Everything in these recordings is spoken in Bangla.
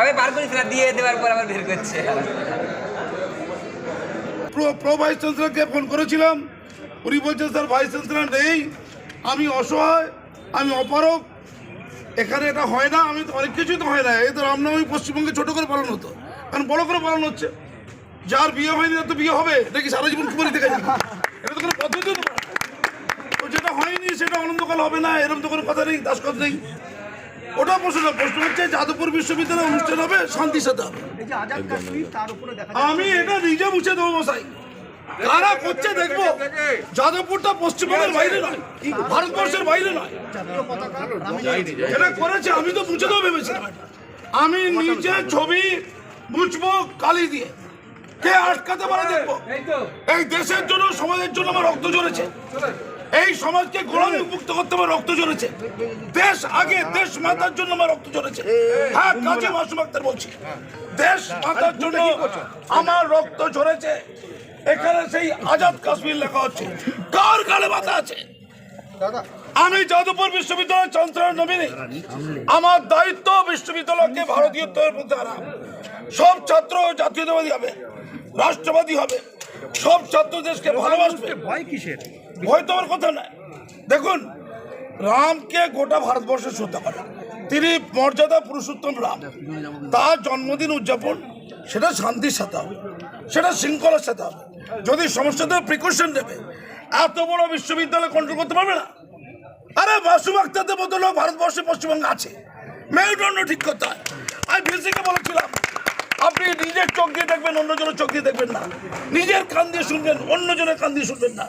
আমি বার করেছি না, দিয়ে দেওয়ার পর আবার বের করছে। প্রো ভাইস চ্যান্সেলরকে ফোন করেছিলাম। উনি বলছেন, স্যার, ভাইস চ্যান্সেলর নেই। আমি অসহায়, আমি অপারক এখানে এটা হয় না, আমি তো অনেক কিছুই তো হয় না। এই তো রামনবমী পশ্চিমবঙ্গে ছোট করে পালন হতো। কারণ বড় করে পালন হচ্ছে। যার বিয়ে হয়নি, তার তো বিয়ে হবে। নাকি সারা জীবন কুমারী থেকে এটা তো কোনো পদ্ধতি তো যেটা হয়নি, সেটা অনন্তকাল হবে না। এরকম তো কোনো কথা নেই দাসকত নেই। ওটা প্রশ্ন প্রশ্ন হচ্ছে যাদবপুর বিশ্ববিদ্যালয়ে অনুষ্ঠান হবে শান্তির সাথে হবে। এই যে আজাদ কাশ্মীর তার উপরে দেখা আমি এটা নিজে মুছে দেবো মশাই। কারা করছে দেখব? যাদবপুরটা পশ্চিমবঙ্গের বাইরে নয় ভারতবর্ষের বাইরে নয়। জাতীয় পতাকা আমি এটা করেছে আমি তো মুছে দেবো ভেবেছিলাম আমি নিজে ছবি মুছবো কালি দিয়ে। কে আটকাতে পারে দেখব? এই দেশের জন্য সমাজের জন্য আমার রক্ত ঝরেছে। এই সমাজকে গোলামি মুক্ত করতে আমার রক্ত ঝরেছে। দেশ আগে দেশ মাতার জন্য আমার রক্ত ঝরেছে। হ্যাঁ কাজী মাসুম আক্তার বলছি। দেশ মাতার জন্য আমার রক্ত ঝরেছে। এখানে সেই আজাদ কাশ্মীর লেখা হচ্ছে কার গালে মাথা আছে? আমি যাদবপুর বিশ্ববিদ্যালয়ের চ্যান্সেলর নমিনি। আমার দায়িত্ব বিশ্ববিদ্যালয়কে ভারতীয়ত্বের মধ্যে আনা। সব ছাত্র জাতীয়তাবাদী হবে রাষ্ট্রবাদী হবে। সব ছাত্র দেশকে ভালোবাসবে। ভয় কিসের? ভয় তো আমার কথা নয় দেখুন, রামকে গোটা ভারতবর্ষে শ্রদ্ধা করে। তিনি মর্যাদা পুরুষোত্তম রাম। তার জন্মদিন উদযাপন, সেটা শান্তির সাথে হবে। সেটা শৃঙ্খলার সাথে হবে। যদি সমস্যাতে প্রিকশন নেবে, এত বড় বিশ্ববিদ্যালয় কন্ট্রোল করতে পারবে না? আরে, মাসুম আক্তারদের লোক ভারতবর্ষে পশ্চিমবঙ্গে আছে। মেরুদণ্ড ঠিক করতে হয়। আমি ভিসিকে বলেছিলাম, আপনি নিজের চোখ দিয়ে দেখবেন, অন্যজনের চোখ দিয়ে দেখবেন না। নিজের কান দিয়ে শুনবেন, অন্যজনের কান দিয়ে শুনবেন না।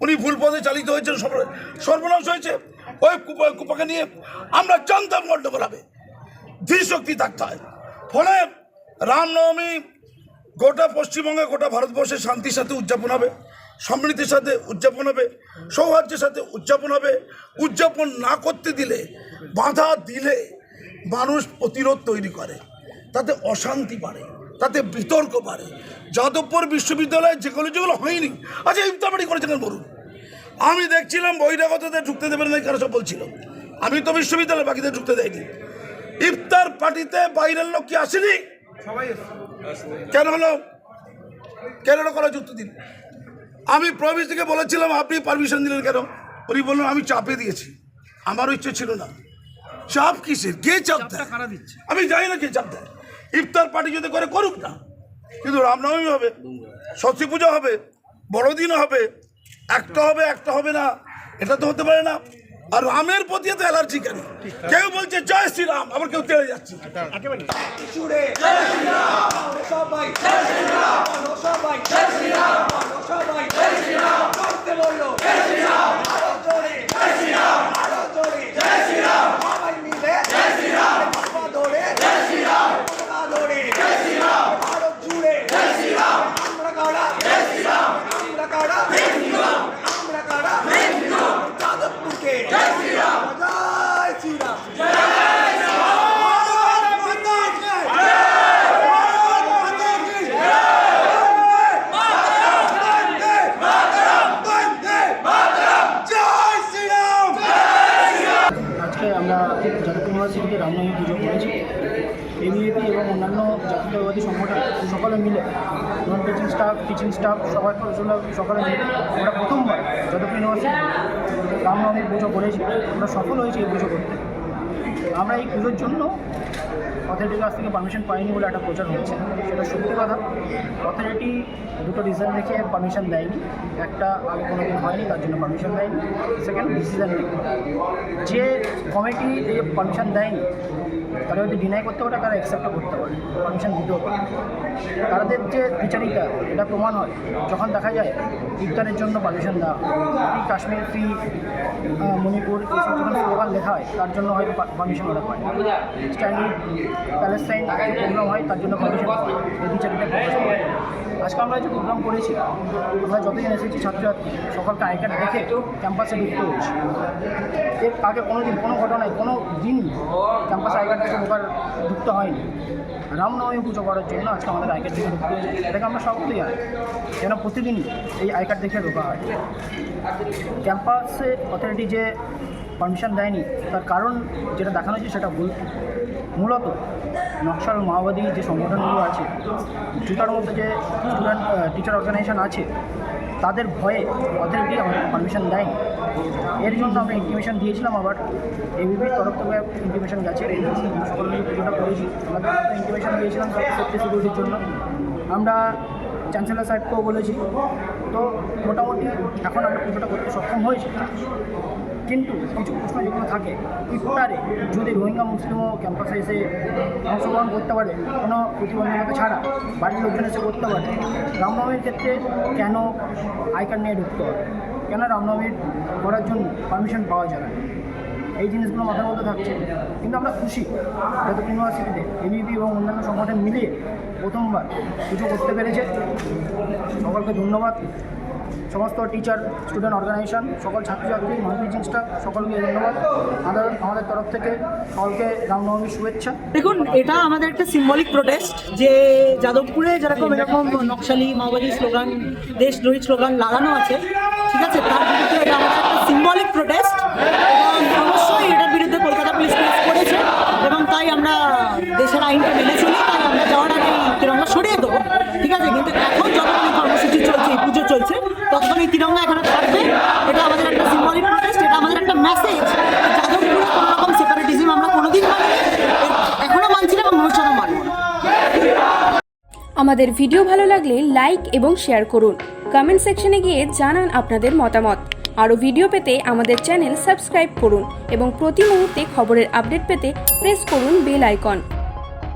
উনি ভুল পথে চালিত হয়েছেন সর্ব- সর্বনাশ হয়েছে। ওই কুপা, কুপাকে নিয়ে আমরা জানতাম গণ্ডগোল হবে। শক্তি থাকতে হয়। ফলে রামনবমী গোটা পশ্চিমবঙ্গে, গোটা ভারতবর্ষে শান্তির সাথে উদযাপন হবে, সমৃদ্ধির সাথে উদযাপন হবে, সৌহার্দ্যের সাথে উদযাপন হবে। উদযাপন না করতে দিলে, বাধা দিলে মানুষ প্রতিরোধ তৈরি করে। তাতে অশান্তি বাড়ে। তাতে বিতর্ক বাড়ে। যাদবপুর বিশ্ববিদ্যালয়ে যেগুলো যেগুলো হয়নি আচ্ছা ইফতারবাড়ি করেছেন কেন বলুন আমি দেখছিলাম বহিরাগতদের ঢুকতে দেবেন না কারও সব বলছিল। আমি তো বিশ্ববিদ্যালয়ে বাকিদের ঢুকতে দেয়নি ইফতার পার্টিতে বাইরের লোক কি আসেনি? কেন হলো? কেন করা যুক্ত দিন? আমি প্রবেশ থেকে বলেছিলাম আপনি পারমিশন দিলেন কেন? উনি বললেন আমি চাপে দিয়েছি। আমারও ইচ্ছে ছিল না। চাপ কিসের? কে চাপ দেয়? আমি জানি না কে চাপ দেয়। ইফতার পার্টি যদি করে করুক না কিন্তু রামনবমী হবে সরস্বতী পুজো হবে বড়দিন হবে একটা হবে একটা হবে না এটা তো হতে পারে না। আর রামের প্রতি এত অ্যালার্জি কেন? কেউ বলছে জয় শ্রীরাম আবার কেউ তেড়ে যাচ্ছে। জয় শ্রীরাম! সবাই জয় শ্রীরাম সবাই জয় শ্রীরাম সবাই জয় শ্রীরাম করতে বলল জয় শ্রীরাম আরও জোরে জয় শ্রীরাম আরও জোরে জয় শ্রীরাম সবাই মিলে জয় শ্রীরাম বাবা দৌড়ে জয় শ্রীরাম বাবা দৌড়ে জয় শ্রীরাম আরও জুড়ে জয় শ্রীরাম আমরা কাড়া জয় শ্রীরাম আমরা কাড়া জয় শ্রীরাম আমরা কাড়া জয় শ্রীরাম যাদবপুরকে জয় শ্রীরাম জয় শ্রীরাম আজকে আমরা যাদবপুর ইউনিভার্সিটিতে রামনবমী পুজো করেছি এবিএপি এবং অন্যান্য জাতীয়তাবাদী সংগঠন, সকলে মিলে non teaching staff teaching staff সবাই সকলে মিলে। আমরা প্রথমবার, যতক্ষণ ইউনিভার্সিটি রামনবমী পুজো করেছি, আমরা সফল হয়েছি এই পুজো করতে। আমরা এই পুজোর জন্য অথরিটির কাছ থেকে পারমিশন পাইনি বলে একটা প্রচার হচ্ছে সেটা সত্যি কথা। অথরিটি দুটো রিজন দেখে পারমিশন দেয়নি। একটা আগে কোনো দিন হয়নি, তার জন্য পারমিশন দেয়নি। সেকেন্ড ডিসিশন যে কমিটি যে পারমিশন দেয়নি, তারা যদি ডিনাই করতে পারে, তারা অ্যাকসেপ্টও করতে পারে। পারমিশন দিতেও পারে। তাদের যে বিচারিতা এটা প্রমাণ হয়। যখন দেখা যায় ইফতারের জন্য পারমিশন দেওয়া ফ্রি কাশ্মীর ফ্রি মণিপুর এইসব যখন স্লোগান লেখা হয়, তার জন্য হয়তো পারমিশন ওরা পায় স্ট্যান্ডিং প্যালেস্টাইন প্রোগ্রাম হয়, তার জন্য পারমিশন পায় এই প্রকাশ আজকে আমরা যে প্রোগ্রাম করেছি, আমরা যতদিন এসেছি ছাত্রছাত্রী, সকালকে আই কার্ড দেখে ক্যাম্পাসে ঢুকতে হয়েছে। এর আগে কোনো দিন কোনো ঘটনায়, কোনো দিন ক্যাম্পাসে আই কার্ড ঢোকার, ঢুকতে হয়নি। রামনবমী পুজো করার জন্য আজকে আমাদের আই কার্ড ঢুকতে হয়েছে। এটাকে আমরা সকলেই জানি যেন প্রতিদিনই এই আই কার্ড দেখে ঢোকা হয়। ক্যাম্পাসে অথরিটি যে পারমিশন দেয়নি। তার কারণ যেটা দেখানো হয়েছে সেটা ভুল। মূলত নকশাল মাওবাদী যে সংগঠনগুলো আছে, জুতার মধ্যে যে স্টুডেন্ট টিচার অর্গানাইজেশন আছে, তাদের ভয়ে অথরিটি আমাদের পারমিশন দেয়নি। এর জন্য আমরা ইনটিমেশন দিয়েছিলাম আবার। এবিপির তরফ থেকে ইনটিমেশন গেছে। আমরা সকলে পুজোটা করেছি আমাদের ইনটিমেশন দিয়েছিলাম সেফটি সিকিউরিটির জন্য। আমরা চ্যান্সেলার সাহেবকেও বলেছি। তো মোটামুটি এখন আমরা পুজোটা করতে সক্ষম হয়েছি। কিন্তু কিছু প্রশ্ন যেগুলো থাকে, ইফতারে যদি রোহিঙ্গা মুসলিমও ক্যাম্পাসে এসে অংশগ্রহণ করতে পারে, কোনো প্রতিবন্ধকতা ছাড়া বাড়ির লোকজন এসে করতে পারে রামনবমীর ক্ষেত্রে কেন আই কার্ড নিয়ে ঢুকতে হবে? কেন রামনবমীর করার জন্য পারমিশন পাওয়া যাবে এই জিনিসগুলো মাথার মধ্যে থাকছে। কিন্তু আমরা খুশি যত ইউনিভার্সিটিতে এবিপি এবং অন্যান্য সংগঠন মিলিয়ে প্রথমবার কিছু করতে পেরেছে। সকলকে ধন্যবাদ। সমস্ত টিচার স্টুডেন্ট অর্গানাইজেশন সকল ছাত্রছাত্রী নন জিনিসটা সকলকে ধন্যবাদ। আমাদের আমাদের তরফ থেকে সকলকে রামনবমীর শুভেচ্ছা। দেখুন, এটা আমাদের একটা সিম্বলিক প্রোটেস্ট যে যাদবপুরে যেরকম এরকম নকশালি, মাওবাদী স্লোগান দেশদ্রোহী স্লোগান লাগানো আছে, ঠিক আছে? তার এটা আমাদের একটা সিম্বলিক প্রোটেস্ট এবং অবশ্যই এটার বিরুদ্ধে কলকাতা পুলিশ কেস করেছে এবং তাই আমরা দেশের আইনকে মেনে চলি তাই আমরা যাওয়ার আগে এই তিরঙ্গা সরিয়ে দেবো ঠিক আছে কিন্তু এখন যতক্ষণ এই কর্মসূচি চলছে এই পুজো চলছে ততক্ষণ এই তিরঙ্গা এখানে থাকবে। এটা আমাদের একটা সিম্বলিক প্রোটেস্ট এটা আমাদের একটা মেসেজ যাদবপুরে কোনো রকম সেপারেটিজম আমরা কোনোদিন মানিনি এখনও মানছি না এবং ভবিষ্যতে মানব আমাদের ভিডিও ভালো লাগলে লাইক এবং শেয়ার করুন। কমেন্ট সেকশনে গিয়ে জানান আপনাদের মতামত। আরও ভিডিও পেতে আমাদের চ্যানেল সাবস্ক্রাইব করুন এবং প্রতি মুহূর্তে খবরের আপডেট পেতে প্রেস করুন বেল আইকন